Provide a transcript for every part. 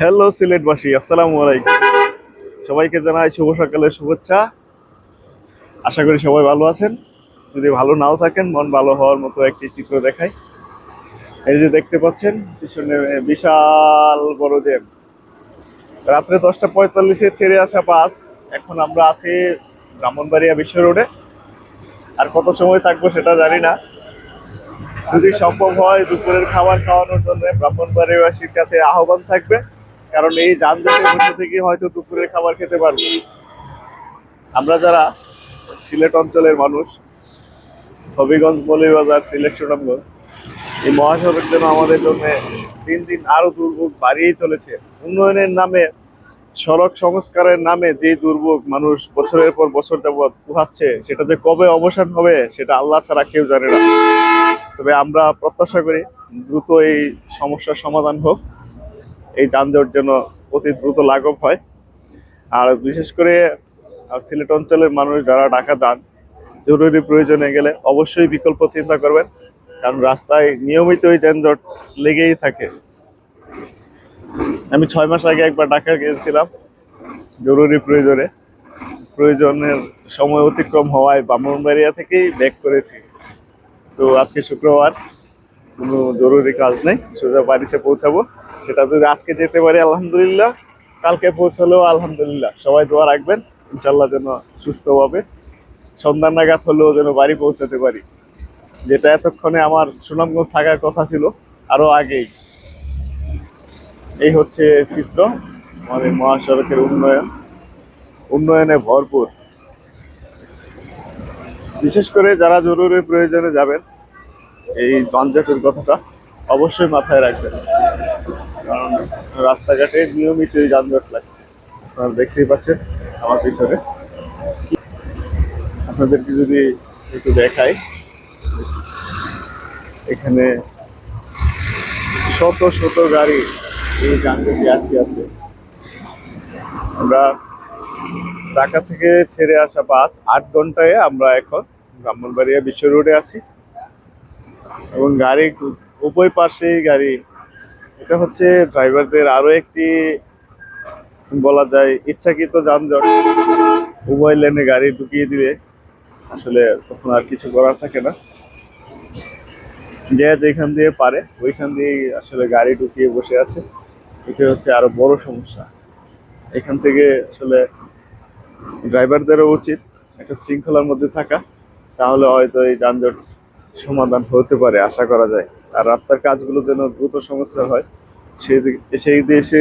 Hello সিলেটবাসী, আসসালামু আলাইকুম। সবাইকে জানাই শুভ সকালের শুভেচ্ছা। আশা করি সবাই ভালো আছেন। যদি ভালো নাও থাকেন, মন ভালো হওয়ার মতো একটি চিত্র দেখাই। এই যে দেখতে পাচ্ছেন, পিছনে বিশাল বড় জ্যাম রাত্রে দশটা পঁয়তাল্লিশে ছেড়ে আসা বাস। এখন আমরা আছি ব্রাহ্মণবাড়িয়া বিশ্ব রোডে। আর কত সময় থাকব সেটা জানি না। যদি সম্ভব হয় দুপুরের খাবার খাওয়ানোর জন্য ব্রাহ্মণবাড়িবাসীর কাছে আহ্বান থাকবে। কারণ এই যানজটের মধ্যে থেকে হয়তো দুপুরের খাবার খেতে পারব। আমরা যারা সিলেট অঞ্চলের মানুষ, হবিগঞ্জ মৌলিবাজার সিলেট সুনামগঞ্জ, এই মহাসড়ক যেন আমাদের জন্য দিন দিন আরও দুর্ভোগ বাড়িয়েই চলেছে। উন্নয়নের নামে, সড়ক সংস্কারের নামে যে দুর্ভোগ মানুষ বছরের পর বছর যাবৎ পোহাচ্ছে, সেটা যে কবে অবসান হবে, সেটা আল্লাহ ছাড়া কেউ জানে না। তবে আমরা প্রত্যাশা করি দ্রুত এই সমস্যার সমাধান হোক। এই যানজট যেন অতি দ্রুত লাঘব হয়। আর বিশেষ করে, আর সিলেট অঞ্চলের মানুষ যারা ঢাকা যান, জরুরি প্রয়োজনে গেলে অবশ্যই বিকল্প চিন্তা করবেন। কারণ রাস্তায় নিয়মিত এই যানজট লেগেই থাকে। আমি ছয় মাস আগে একবার ঢাকা গিয়েছিলাম, জরুরি প্রয়োজনে। প্রয়োজনের সময় অতিক্রম হওয়ায় ব্রাহ্মণবাড়িয়া থেকেই ব্যাক করেছি। তো আজকে শুক্রবার কোনো জরুরি কাজ নেই, সোজা বাড়িতে পৌঁছাবো। সেটা যদি আজকে যেতে পারি, আলহামদুলিল্লাহ। কালকে পৌঁছালেও আলহামদুলিল্লাহ। সবাই দোয়া রাখবেন ইনশাল্লাহ যেন সুস্থভাবে সন্ধ্যা নাগাদ হলেও যেন বাড়ি পৌঁছাতে পারি। যেটা এতক্ষণে আমার সুনামগঞ্জ থাকার কথা ছিল, আরও আগেই। এই হচ্ছে চিত্র আমাদের মহাসড়কের উন্নয়ন। উন্নয়নে ভরপুর। বিশেষ করে যারা জরুরি প্রয়োজনে যাবেন এই যানজটের কথাটা অবশ্যই মাথায় রাখবেন। কারণ রাস্তাঘাটে নিয়মিত এই যানজট লাগছে। আপনারা দেখতেই পাচ্ছেন আমার পিছনে। আপনাদেরকে যদি একটু দেখাই, এখানে শত শত গাড়ি এই যানজটে আটকে আছে। আমরা ঢাকা থেকে ছেড়ে আসা বাস আট ঘন্টায় আমরা এখন ব্রাহ্মণবাড়িয়া বিশ্ব রোডে আছি। এবং গাড়ি উভয় পাশেই গাড়ি। এটা হচ্ছে ড্রাইভারদের আরও একটি বলা যায় ইচ্ছাকৃত যানজট। উভয় লেনে গাড়ি ঢুকিয়ে দিবে। আসলে তখন আর কিছু করার থাকে না। যে যেখান দিয়ে পারে, ওইখান দিয়ে আসলে গাড়ি ঢুকিয়ে বসে আছে। এটা হচ্ছে আরও বড় সমস্যা। এখান থেকে আসলে ড্রাইভারদেরও উচিত একটা শৃঙ্খলার মধ্যে থাকা। তাহলে হয়তো এই যানজট সমাধান হতে পারে, আশা করা যায়। আর রাস্তার কাজগুলো যেন দ্রুত সমস্যা হয়, সেদিকে সেই দেশে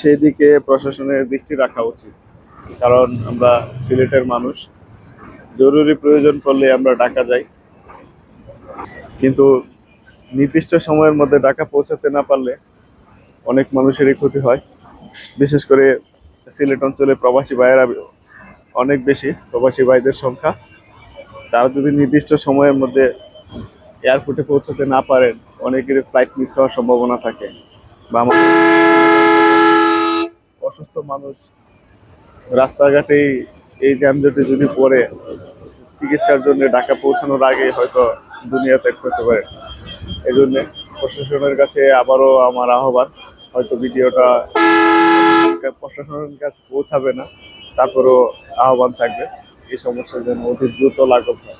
সেই দিকে প্রশাসনের দৃষ্টি রাখা উচিত। কারণ আমরা সিলেটের মানুষ, জরুরি প্রয়োজন পড়লে আমরা ঢাকা যাই। কিন্তু নির্দিষ্ট সময়ের মধ্যে ঢাকা পৌঁছাতে না পারলে অনেক মানুষেরই ক্ষতি হয়। বিশেষ করে সিলেট অঞ্চলে প্রবাসী ভাইয়েরা অনেক বেশি, প্রবাসী ভাইদের সংখ্যা। তারা যদি নির্দিষ্ট সময়ের মধ্যে এয়ারপোর্টে পৌঁছাতে না পারেন অনেকের ফ্লাইট মিস হওয়ার সম্ভাবনা থাকে। বা অসুস্থ মানুষ রাস্তাঘাটেই এই যানজটে যদি পড়ে, চিকিৎসার জন্য ঢাকা পৌঁছানোর আগে হয়তো দুনিয়া ত্যাগ করতে পারে। এই জন্য প্রশাসনের কাছে আবারও আমার আহ্বান, হয়তো ভিডিওটা প্রশাসনের কাছে পৌঁছাবে না, তারপরেও আহ্বান থাকবে, এই সমস্যার জন্য অতি দ্রুত লাঘব হয়।